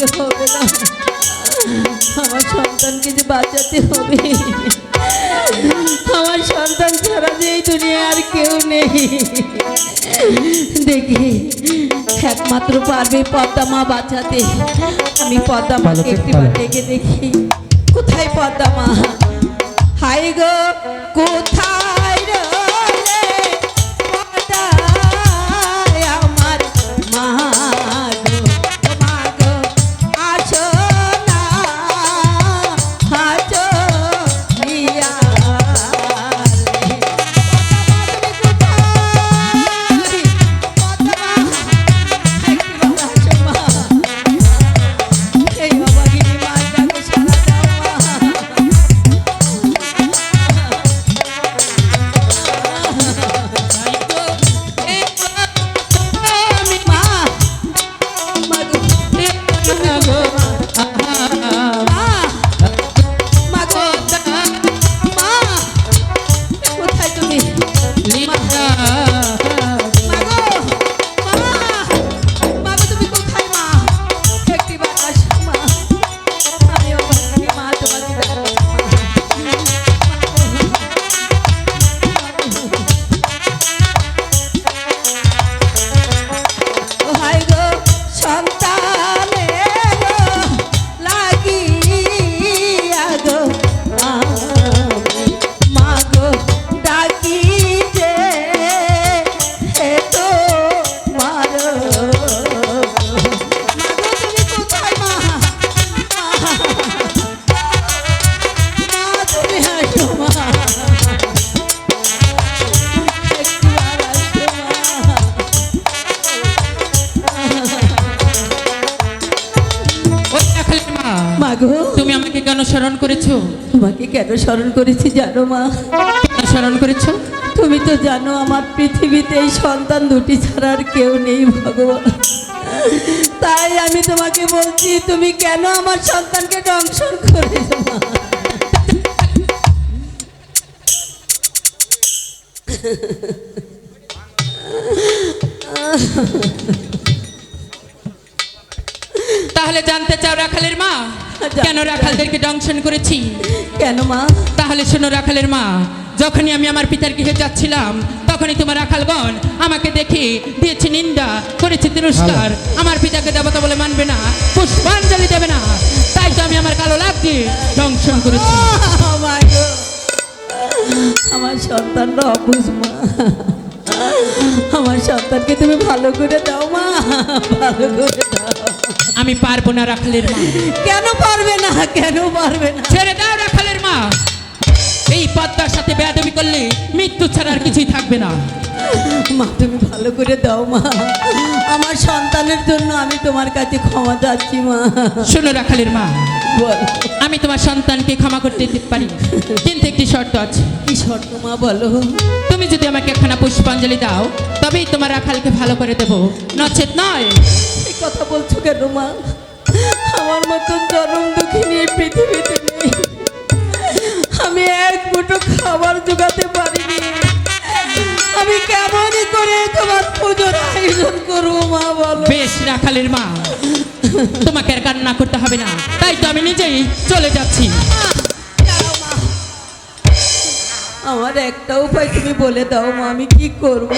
চললে হবে না। আমার সন্তানকে যে বাঁচাতে হবে। আমার সন্তান ছাড়া যে এই দুনিয়া আর কেউ নেই। দেখি একমাত্র পারবে পদ্মা মা বাঁচাতে। আমি পদ্মা মাকে একটিবার ডেকে দেখি। কোথায় পদ্মা মা? হাই গো কোথায় মাগো তুমি আমাকে কেন স্মরণ করেছ? তোমাকে কেন স্মরণ করেছি জানো মা? কেন স্মরণ করেছ? তুমি তো জানো আমার পৃথিবীতে এই সন্তান দুটি ছাড়া আর কেউ নেই ভগবান। তাই আমি তোমাকে বলছি তুমি কেন আমার সন্তানকে দংশন করেছ মা? তাহলে জানতে চাও জানতে কেন রাখালদেরকে দংশন করেছি? কেন মা? তাহলে শোনো রাখালের মা যখনই আমি আমার পিতার গৃহে যাচ্ছিলাম তখনই তোমার রাখালগণ আমাকে দেখে দিয়েছে নিন্দা করেছে তিরস্কার। আমার পিতাকে দেবতা বলে মানবে না পুষ্পাঞ্জলি দেবে না। তাই তো আমি আমার কালো লাভকে দংশন করেছি। আমার সন্তানরা অবুঝ মা। আমার সন্তানকে তুমি ভালো করে দাও মা। ভালো করে দাও। আমি পারব না রাখালের মা। কেন পারবে না? কেন পারবে না? ছেড়ে দাও রাখালের মা। এই পদ্মার সাথে বেয়াদবি করলে মৃত্যু ছাড়া আর কিছুই থাকবে না। মা তুমি ভালো করে দাও মা। আমার সন্তানের জন্য আমি তোমার কাছে ক্ষমা চাচ্ছি মা। শোনো রাখালের মা আমি তোমার সন্তানকে ক্ষমা করতে পারি। কিন্তু একটি শর্ত আছে। কি শর্ত মা বলো? তুমি যদি আমাকে একখানা পুষ্পাঞ্জলি দাও তবেই তোমার রাখালকে ভালো করে দেবো। নচেত নয়। এই কথা বলছো কেন মা? আমার মতন জনম দুঃখিনী এই পৃথিবীতে খাবার জোগাতে পারিনি। আমি কেমনই করে তোমার পুজোর আয়োজন করব মা বলো? বেশ রাখালের মা। তোমাকে আর কান্না করতে হবে না। তাই তো আমি নিজেই চলে যাচ্ছি। আমার একটা উপায় তুমি বলে দাও মা আমি কি করব?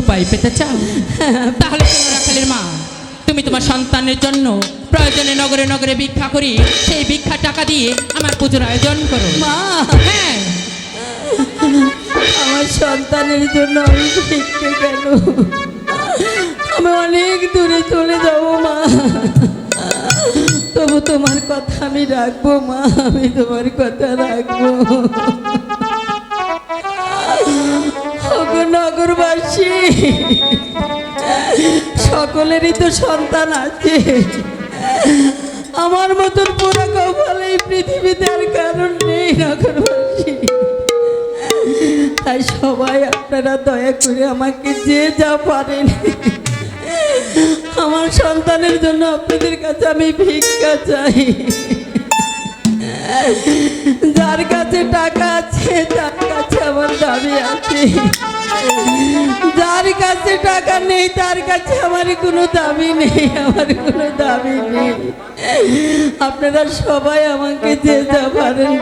উপায় পেতে চাও? তাহলে শোনো রাখালের মা। তুমি তোমার সন্তানের জন্য প্রয়োজনে নগরে নগরে ভিক্ষা করি। সেই ভিক্ষা টাকা দিয়ে আমার পুজোর আয়োজন করো। মা। হ্যাঁ। আমার সন্তানের জন্য আমি ভিক্ষে কেন? আমি অনেক দূরে চলে যাব, মা। তবু তোমার কথা আমি রাখব, মা। আমি তোমার কথা রাখব। নগরবাসী, সকলেরই তো সন্তান আছে। আমার মতন পুরো কপাল পৃথিবীতে আর কারণ নেই নগরবাসী। তাই সবাই আপনারা দয়া করে আমাকে যে যা পারেন। আমার সন্তানের জন্য আপনাদের কাছে আমি ভিক্ষা চাই। যার কাছে টাকা আছে, তার কাছে আমার দাবি আছে। যার কাছে টাকা নেই, তার কাছে আমার কোনো দাবি নেই, আমার কোনো দাবি নেই। আপনারা সবাই আমাকে যে যা পারেন